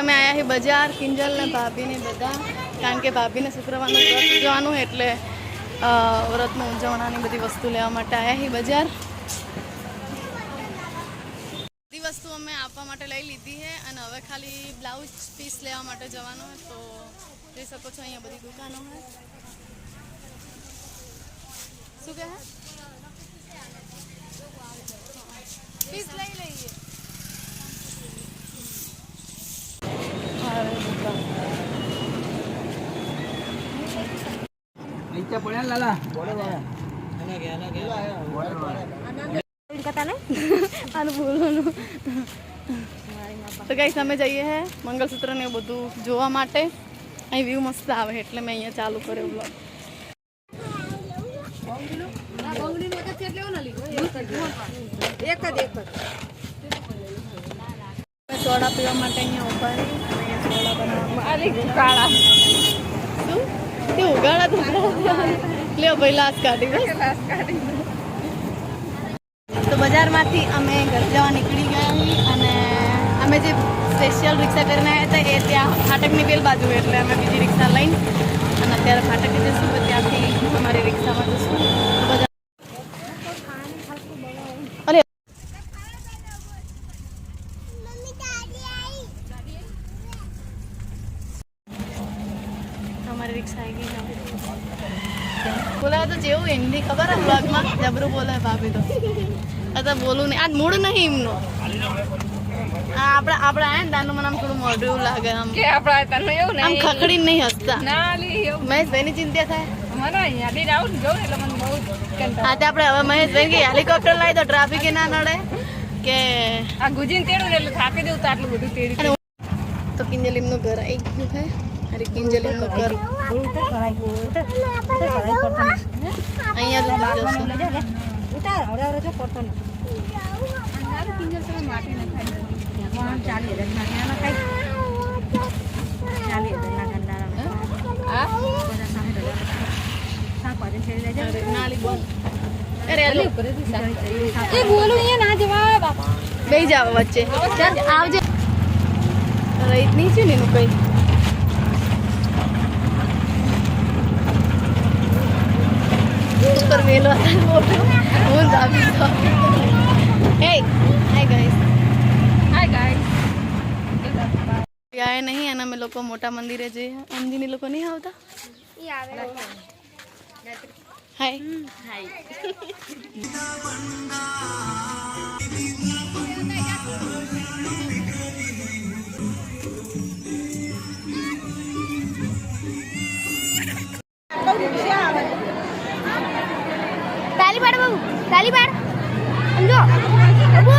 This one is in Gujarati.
અમે આવ્યા છીએ બજાર, કિંજલ ને ભાભીને બધા, કારણ કે ભાભીને શુક્રવારનું વ્રત ઉજવવાનું એટલે વ્રતનું ઉજવણાની બધી વસ્તુ લેવા માટે આવ્યા છીએ બજાર. બધી વસ્તુ અમે આપવા માટે લઈ લીધી છે અને હવે ખાલી બ્લાઉઝ પીસ લેવા માટે જવાનું તો જોઈ શકો છો અહીંયા બધી દુકાનો છે શું કહે પીસ લઈ લઈએ આવે દુકાન અમે જઈએ હે મંગલસૂત્ર ને એવું બધું જોવા માટે. અહીં વ્યૂ મસ્ત આવે એટલે મેં અહીંયા ચાલુ કર્યો બ્લોગ સોડા પીવા માટે અહીંયા ઊભા રહી. સોડા બનાવવામાં શું? તે ઉગાડા તો લ્યો ભાઈ, લાશ કાઢી તો બજારમાંથી અમે ઘર જવા નીકળી ગયા અને અમે જે સ્પેશિયલ રિક્ષા કરીને આવ્યા હતા એ ત્યાં ફાટકની પેલ બાજુ એટલે અમે બીજી રિક્ષા લઈને અને અત્યારે ફાટકે જઈશું તો ત્યાંથી અમારી રિક્ષામાં જઈશું તો બજાર અરે અમારી રિક્ષા આવી ગઈ છે. તો જેવું હિન્દી ખબર હે બ્લોગમાં જબરું બોલે ભાભી તો. આ તો બોલું નહીં. આજ મૂડ નહીં એમનું. આ આપણે આપણે આયા ને તાનું મને આમ થોડું મોઢું એવું લાગે આમ. કે આપણા તને એવું આમ નહીં? ખખડી નહીં હસતા. ના લી એવું મહેશભાઈની ચિંતા થાય? મને અહીંયાથી આવું ને જોઉં એટલે મને બહુ હા તે આપણે હવે મહેશભાઈ કે હેલિકોપ્ટર લાવી તો ટ્રાફિક ના નડે કે આ ગુજીને તેડું ને એટલે થાકી દેવું તો આટલું બધું તેડી અને તો કિંજલીમનું ઘર આવી ગયું છે અહીંયા જ નાલી બોલ અરે એ બોલું અહીંયા ના જવા બાપા બે જાવ વચ્ચે. આવજે. રહીત નહીં છે ને એનું કઈ? तर मेलो मोठो होऊन Xavi hey hi guys hi guys આયા નહીં અને અમે લોકો મોટા મંદિરે જઈએ અંજીની લોકો નહીં આવતા? હાય હાય તાલી બાર સમજો